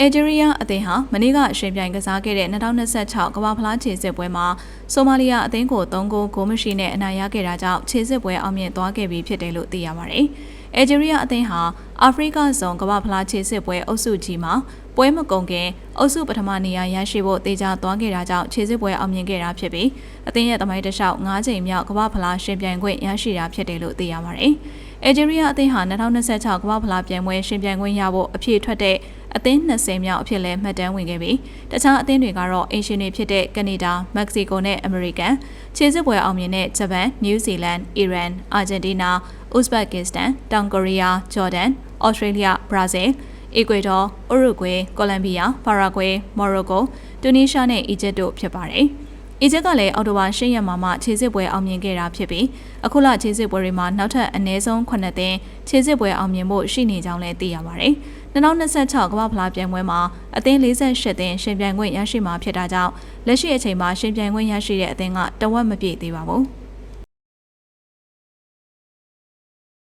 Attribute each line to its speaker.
Speaker 1: အယ်ဂျီးရီးယားအသင်းဟာမနေ့ကအရှင်ပြိုင်ကစားခဲ့တဲ့2026ကမ္ဘာဖလားခြေစစ်ပွဲမှာဆိုမာလီယာအသင်းကို3ဂိုးဂိုးမရှိနဲ့အနိုင်ရခဲ့တာကြောင့်ခြေစစ်ပွဲအောင်မြင်သွားခဲ့ပြီဖြစ်တယ်လို့သိရပါတယ်။အယ်ဂျီးရီးယားအသင်းဟာအာဖရိကဇုံကမ္ဘာဖလားခြေစစ်ပွဲအုပ်စုကြီးမှာပွဲမကုန်ခင်အုပ်စုပထမနေရာရရှိဖို့တေချာသွားခဲ့တာကြောင့်ခြေစစ်ပွဲအောင်မြင်ခဲ့တာဖြစ်ပြီးအသင်းရဲ့သမိုင်းတစ်လျှောက်၅ချိန်မြောက်ကမ္ဘာဖလားရှင်ပြိုင်ခွင့်ရရှိတာဖြစ်တယ်လို့သိရပါတယ်။အယ်ဂျီးရီးယားအသင်းဟာ2026ကမ္ဘာဖလားပြိုင်ပွဲရှင်ပြိုင်ခွင့်ရဖို့အပြည့်ထွက်တဲ့ အသင်း20မြောက်အဖြစ်လဲမှတ်တမ်းဝင်ခဲ့ပြီးတခြားအသင်းတွေကတော့အင်ရှင်တွေဖြစ်တဲ့ကနေဒါ၊မက္ကဆီကိုနဲ့အမေရိကန်ခြေစစ်ပွဲအောင်မြင်တဲ့ဂျပန်၊နယူးဇီလန်၊အီရန်၊အာဂျင်တီးနာ၊ဥဇဘက်ကစ္စတန်၊တောင်ကိုရီးယား၊ဂျော်ဒန်၊ဩစတြေးလျ၊ဘရာဇီးအီကွေဒေါ၊ဥရုဂွေ၊ကိုလံဘီယာ၊ပါရာဂွေ၊မော်ရိုကို၊တူနီးရှားနဲ့အီဂျစ်တို့ဖြစ်ပါတယ်။ အီဂျစ်ကလည်းအော်တိုဘာ၈ရက်မှာမှခြေစစ်ပွဲအောင်မြင်ခဲ့တာဖြစ်ပြီးအခုလခြေစစ်ပွဲတွေမှာနောက်ထပ်အနည်းဆုံး9သင်းခြေစစ်ပွဲအောင်မြင်ဖို့ရှိနေကြောင်းလည်းသိရပါတယ်။2026ကမ္ဘာဖလားပြိုင်ပွဲမှာအသင်း48သင်းရှင်ပြိုင်ခွင့်ရရှိမှာဖြစ်တာကြောင့်လက်ရှိအချိန်မှာရှင်ပြိုင်ခွင့်ရရှိတဲ့အသင်းကတဝက်မပြည့်သေးပါဘူး။